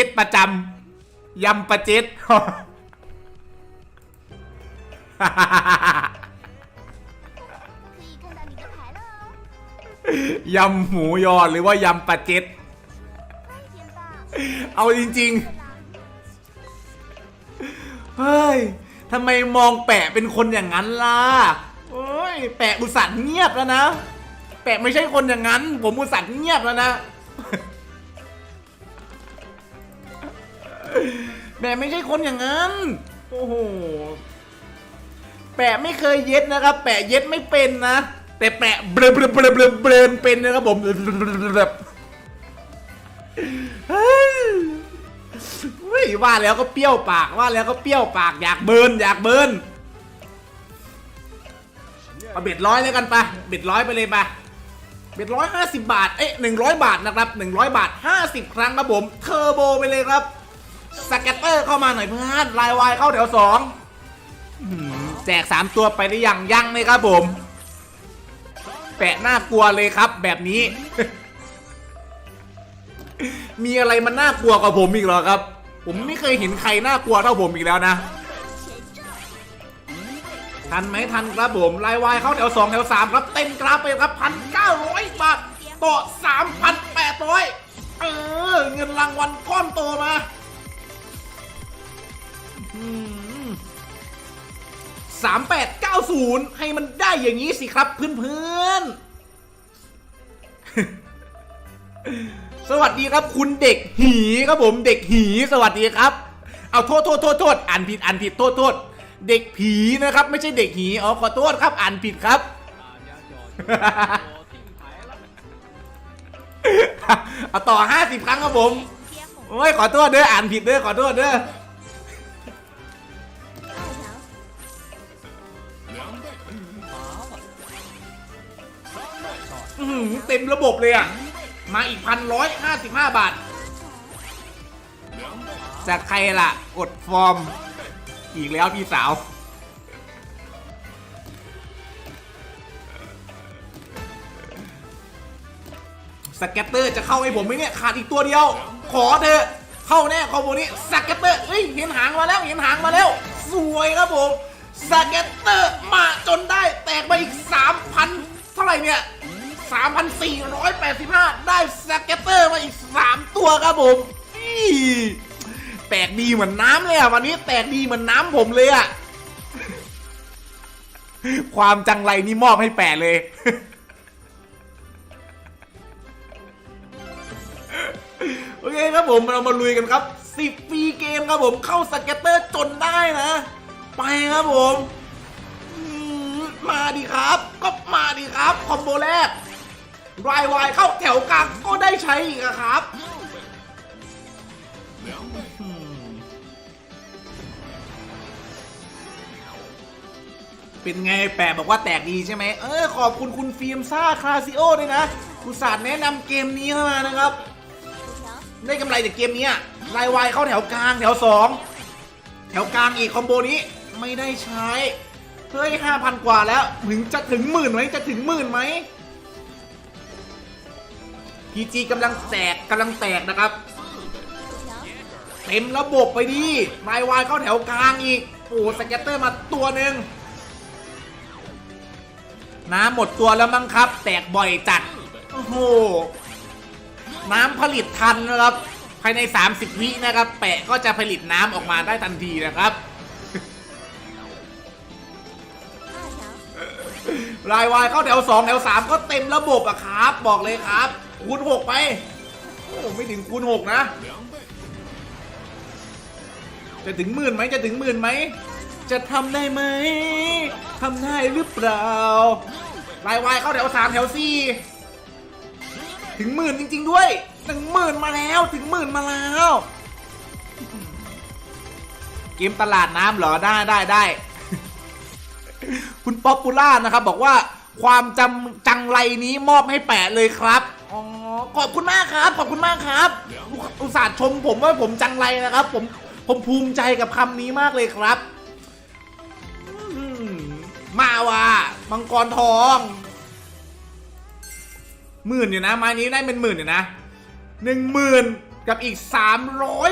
จิตประจำยำประเจ็ดยำหมูยอหรือว่ายำปลาเจ็ด เอาจริงๆ เฮ้ยทำไมมองแปะเป็นคนอย่างนั้นล่ะ โอ้ย แปะอุสันเงียบแล้วนะ แปะไม่ใช่คนอย่างนั้น ผมอุสันเงียบแล้วนะ แปะไม่ใช่คนอย่างนั้น โอ้โห แปะไม่เคยเย็ดนะครับ แปะเย็ดไม่เป็นนะ แต่แปะเบลเบลเบลเบลเบลเป็นนะครับผมแบบเฮ้ยว่าแล้วก็เปรี้ยวปาก ว่าแล้วก็เปรี้ยวปาก อยากเบิร์นอยากเบิร์นเอาเบ็ดร้อยแล้วกันไปะเบ็ดร้อยไปเลยไปะเบ็ดร้อยห้าสิบบาท เอ๊ะหนึ่งร้อยบาทนะครับหนึ่งร้อยบาทห้าสิบครั้งครับผม เทอร์โบไปเลยครับ สเก็ตเตอร์เข้ามาหน่อยเพื่อนลายวายเข้าแถวสองแจกสามตัวไปได้ยังยังเลยครับผม แปะน่ากลัวเลยครับ แบบนี้ มีอะไรมันน่ากลัวกว่าผมอีกหรอครับ ผมไม่เคยเห็นใครน่ากลัวเท่าผมอีกแล้วนะทันไหมทันครับผมลายวายเข้าแถวสองแถวสามครับเต็มกราฟไปครับพันเก้าร้อยบาทต่อสามพัน 3890 ให้มันได้อย่างนี้สิครับเพื่อนๆ สวัสดีครับคุณเด็กหีครับผมเด็กหีสวัสดีครับ เอาโทษโทษโทษโทษอ่านผิดอ่านผิดโทษโทษเด็กผีนะครับ ไม่ใช่เด็กหีอ๋อขอโทษครับอ่านผิดครับ เอาต่อ 50 ครั้งครับผมโอ้ยขอโทษด้วยอ่านผิดด้วยขอโทษด้วย อื้อหือเต็มระบบเลยอะ มาอีกพันร้อยห้าสิบห้าบาท จากใครล่ะ กดฟอร์ม อีกแล้วพี่สาวสเก็ตเตอร์จะเข้าให้ผมไหมเนี่ย ขาดอีกตัวเดียว ขอเถอะ เข้าแน่คอมโบนี้สเก็ตเตอร์เฮ้ย เห็นหางมาแล้ว เห็นหางมาแล้ว สวยครับผมสเก็ตเตอร์มาจนได้แตกไปอีก 3,000 เท่าไหร่เนี่ย 3,485 ได้สเก็ตเตอร์มาอีก 3 ตัวครับผมแตกดีเหมือนน้ำเลยอะ วันนี้แตกดีเหมือนน้ำผมเลยอะ ความจังไรนี่มอบให้แปะเลย โอเคครับผมเรามาลุยกันครับ 10ฟรีเกมครับผมเข้าสเก็ตเตอร์จนได้นะ ไปครับผมมมาดีครับ ก็มาดีครับ คอมโบแรก ราย วาย เข้าแถวกลางก็ได้ใช้อีกอะครับเป็นไงแปะบอกว่าแตกดีใช่ไหมเออขอบคุณคุณฟิล์มซ่าคลาซิโอด้วยนะอุตส่าห์แนะนำเกมนี้เข้ามานะครับ，ได้กำไรจากเกมนี้อะลายวายเข้าแถวกลางแถวสองแถวกลางอีกคอมโบนี้ไม่ได้ใช้เฮ้ยห้าพันกว่าแล้ว ถึงจะถึงหมื่นไหมจะถึงหมื่นไหม พีจีกำลังแตกกำลังแตกนะครับ เต็มระบบไปดีไมวายเข้าแถวกลางอีกโอ้สเก็ตเตอร์มาตัวหนึ่งน้ำหมดตัวแล้วมั้งครับ แตกบ่อยจัด โอ้โห น้ำผลิตทันนะครับ ภายใน 30 วินะครับ แปะก็จะผลิตน้ำออกมาได้ทันทีนะครับ รายวายเข้าแถว 2 แถว 3 ก็เต็มระบบอะครับ บอกเลยครับ คูณ6ไปโอ้ไม่ถึงคูณ6นะ จะถึงหมื่นไหมจะถึงหมื่นไหม จะทำได้ไหมทำได้หรือเปล่ารายวายเข้าแถว3แถว4ถึงหมื่นจริง ๆ ด้วยถึงหมื่นมาแล้วถึงหมื่นมาแล้วเกมตลาดน้ำเหรอได้ได้ได้ คุณป๊อปปูล่านะครับ บอกว่าความจำจังไรนี้มอบให้แปะเลยครับ ขอบคุณมากครับ ขอบคุณมากครับ อุตส่าห์ชมผมว่าผมจังไรนะครับ ผมผมภูมิใจกับคำนี้มากเลยครับมมาว่ะมังกรทองหมื่นอยู่นะไม้นี้ได้เป็นหมื่นอยู่นะหนึ่งหมื่นกับอีกสามร้อย